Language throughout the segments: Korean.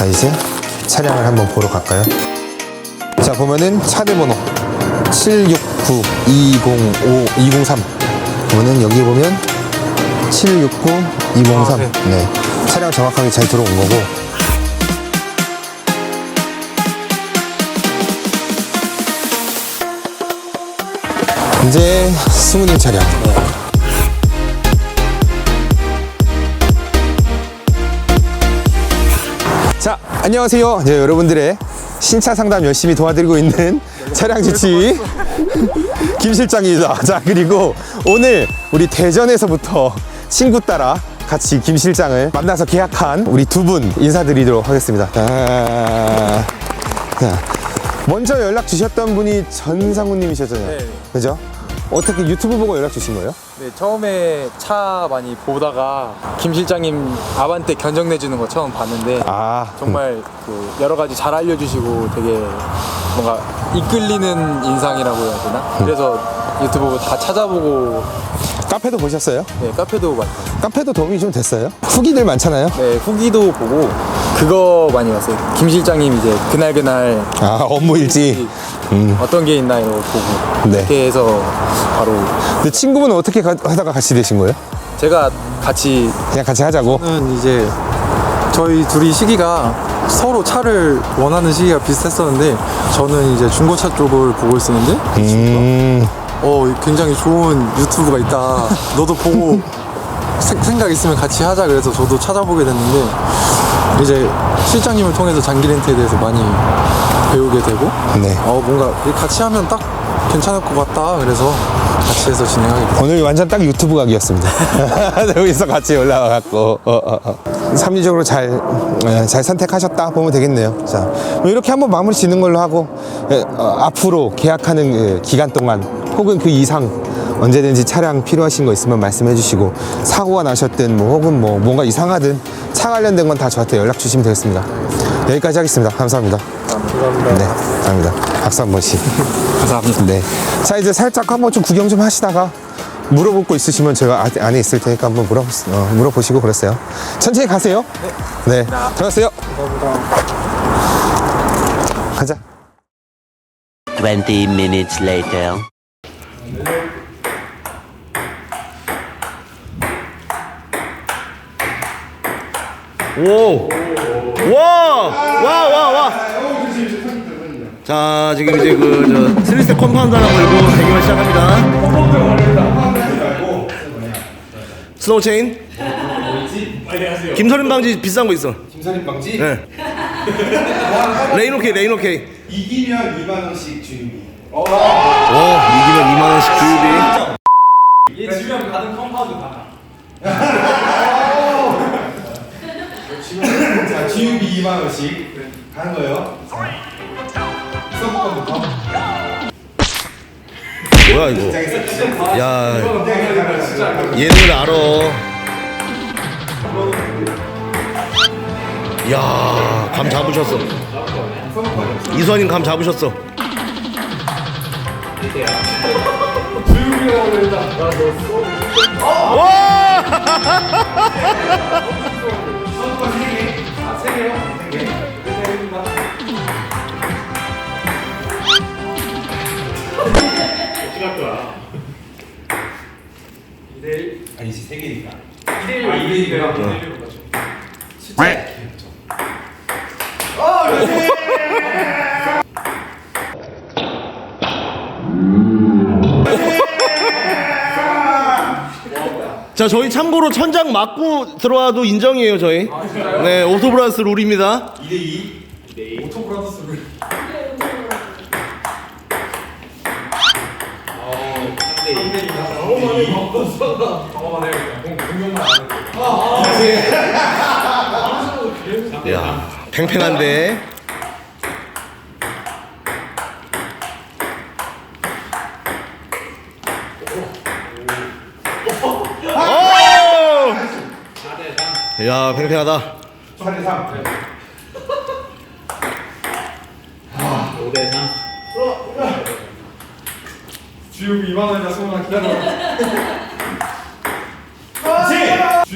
자 이제 차량을 한번 보러 갈까요? 자 보면은 차대 번호 769 205 203 보면은 여기 보면 769 203 아, 네. 네. 차량 정확하게 잘 들어온 거고. 이제 승훈이 차량. 자, 안녕하세요. 네, 여러분들의 신차 상담 열심히 도와드리고 있는 차량 지치 김 실장입니다. 자, 그리고 오늘 우리 대전에서부터 친구 따라 같이 김 실장을 만나서 계약한 우리 두 분 인사드리도록 하겠습니다. 자, 자, 먼저 연락 주셨던 분이 전상훈님이셨잖아요. 네. 그죠? 어떻게 유튜브 보고 연락 주신 거예요? 네, 처음에 차 많이 보다가 김 실장님 아반떼 견적 내주는 거 처음 봤는데 아, 정말 그 여러 가지 잘 알려주시고 되게 뭔가 이끌리는 인상이라고 해야 되나? 그래서 유튜브 다 찾아보고 카페도 보셨어요? 네, 카페도 봤어요. 카페도 도움이 좀 됐어요? 후기들 많잖아요. 네, 후기도 보고 그거 많이 봤어요. 김 실장님 이제 그날 그날 아, 업무 일지. 음. 어떤 게 있나 이런 거 보고 네. 이렇게 해서 바로 근데 친구분은 어떻게 가- 하다가 같이 되신 거예요? 제가 같이 그냥 같이 하자고. 저는 이제 저희 둘이 시기가 서로 차를 원하는 시기가 비슷했었는데 저는 이제 중고차 쪽을 보고 있었는데 음, 어 굉장히 좋은 유튜브가 있다 너도 보고 생- 생각 있으면 같이 하자 그래서 저도 찾아보게 됐는데 이제 실장님을 통해서 장기 렌트에 대해서 많이 배우게 되고 네. 어 뭔가 같이 하면 딱 괜찮을 것 같다 그래서 같이 해서 진행하게 됐어요 오늘 완전 딱 유튜브 각이었습니다. 여기서 같이 올라와갖고, 어, 어, 어. 합리적으로 잘, 예, 잘 선택하셨다 보면 되겠네요. 자, 뭐 이렇게 한번 마무리 짓는 걸로 하고, 예, 어, 앞으로 계약하는 예, 기간 동안 혹은 그 이상 언제든지 차량 필요하신 거 있으면 말씀해 주시고, 사고가 나셨든 뭐 혹은 뭐 뭔가 이상하든 차 관련된 건 다 저한테 연락 주시면 되겠습니다. 여기까지 하겠습니다. 감사합니다. 감사합니다. 네, 감사합니다. 박수 한 번씩. 감사합니다. 네. 자, 이제 살짝 한번 좀 구경 좀 하시다가 물어볼 거 있으시면 제가 아- 안에 있을 테니까 한번 물어, 어, 물어보시고 그랬어요. 천천히 가세요. 네. 들어가세요. 가자. 20 minutes later. 오! 와! 와, 와, 와! 자, 지금 이제 그, 저, 스리스 컴파운드 하나 걸고 대기만 시작합니다. 스노우 체인? 김서림 방지 비싼 거 있어. 김선임 방지? 네. 레인 오케이, 레인 오케이. 이기면 2만 원씩 주입이. 오, 이기면 2만원씩 주유비. 자, 주입이 2만 원씩 가는 거예요. 수업권부터. 뭐야, 이거. 야, 얘를 알아. 야, 감 잡으셨어. 이수아님 감 잡으셨어. 자, 저희 참고로 천장 맞고 들어와도 인정이에요, 저희. 네, 오토브라스 룰입니다. 2대2. 오토브라스 룰. 야, 팽팽한데. 오! 야, 팽팽하다. 4대 3. 주유비 2만 원이나 소문나 기다려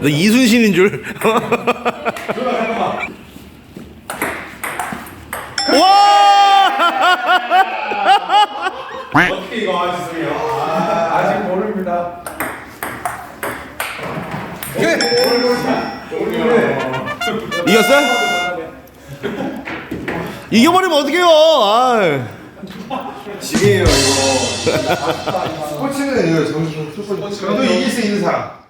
너 이순신인 줄. 와! 어떻게 이거 하셨어요? 아직 모릅니다. 이겼어? 이겨버리면 어떡해요? 아. 지게요 이거 스포츠는 이거 정신 저도 이길 수 있는 사람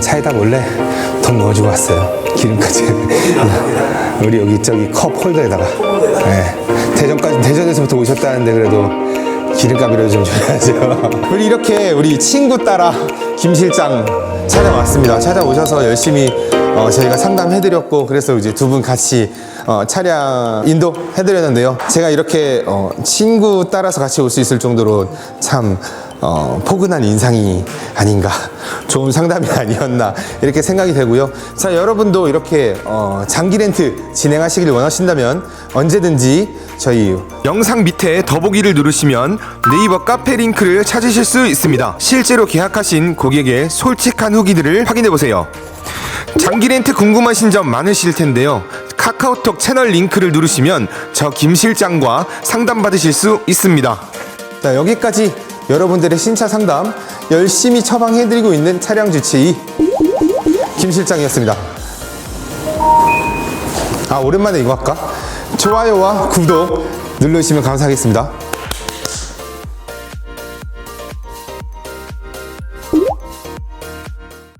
차에다 몰래 돈 넣어주고 왔어요. 기름까지. 우리 여기 저기 컵 홀더에다가. 네. 대전까지 대전에서부터 오셨다는데 그래도 기름값이라도 좀 줘야죠. 우리 이렇게 우리 친구 따라 김 실장 찾아왔습니다. 찾아오셔서 열심히 어, 저희가 상담해드렸고 그래서 이제 두 분 같이 어, 차량 인도해드렸는데요. 제가 이렇게 어, 친구 따라서 같이 올 수 있을 정도로 참 어, 포근한 인상이 아닌가. 좋은 상담이 아니었나. 이렇게 생각이 되고요. 자 여러분도 이렇게 어, 장기 렌트 진행하시길 원하신다면 언제든지 저희 영상 밑에 더보기를 누르시면 네이버 카페 링크를 찾으실 수 있습니다. 실제로 계약하신 고객의 솔직한 후기들을 확인해 보세요. 장기 렌트 궁금하신 점 많으실 텐데요. 카카오톡 채널 링크를 누르시면 저 김 실장과 상담 받으실 수 있습니다. 자, 여기까지 여러분들의 신차 상담 열심히 처방해드리고 있는 차량 주치 김 실장이었습니다. 아, 오랜만에 이거 할까? 좋아요와 구독 눌러주시면 감사하겠습니다.